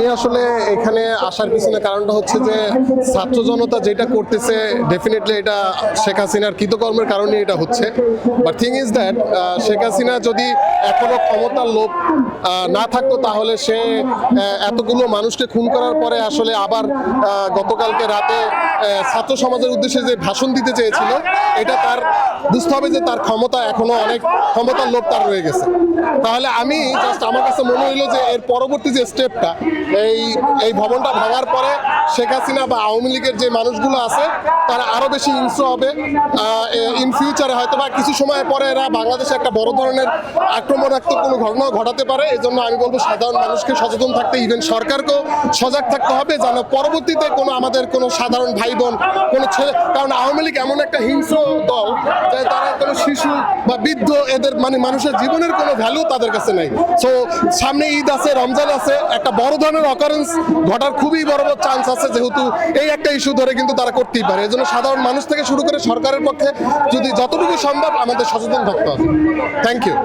আমি আসলে এখানে আসার পিছনে কারণটা হচ্ছে যে ছাত্র জনতা যেটা করতেছে ডেফিনেটলি এটা শেখ হাসিনার কৃতকর্মের কারণে এটা হচ্ছে। But thing is that Sheikh Hasina যদি এখনও ক্ষমতার লোভ না থাকতো তাহলে সে এতগুলো মানুষকে খুন করার পরে আসলে আবার গতকালকে রাতে ছাত্র সমাজের উদ্দেশ্যে যে ভাষণ দিতে চেয়েছিল, এটা তার, বুঝতে হবে যে তার ক্ষমতা এখনও অনেক, ক্ষমতার লোভ তার রয়ে গেছে। তাহলে আমি জাস্ট আমার কাছে মনে হইল যে এর পরবর্তী যে স্টেপটা এই এই ভবনটা ভাঙার পরে শেখ হাসিনা বা আওয়ামী লীগের যে মানুষগুলো আছে, তারা আরও বেশি হিংস্র হবে। ইন ফিউচারে হয়তো বা কিছু সময় পরে এরা বাংলাদেশে একটা বড় ধরনের আক্রমণাত্মক কোনো ঘটনা ঘটাতে পারে, এই জন্য আমি বলব সাধারণ মানুষকে সচেতন থাকতে ইভেন সরকারকেও সজাগ থাকতে হবে যেন পরবর্তীতে কোনো আমাদের কোনো সাধারণ ভাই বোন, কোনো ছেলে, কারণ আওয়ামী লীগ এমন একটা হিংস্র দল যে শিশু বা বৃদ্ধ এদের মানে মানুষের জীবনের কোনো ভ্যালু তাদের কাছে নেই। সো সামনে ঈদ আছে, রমজান আছে, একটা বড় ধরনের অকারেন্স ঘটার খুবই বড় বড় চান্স আছে যেহেতু এই একটা ইস্যু ধরে কিন্তু তারা করতেই পারে। এই জন্য সাধারণ মানুষ থেকে শুরু করে সরকারের পক্ষে যদি যতটুকু সম্ভব আমাদের সচেতন থাকতে হবে। Thank you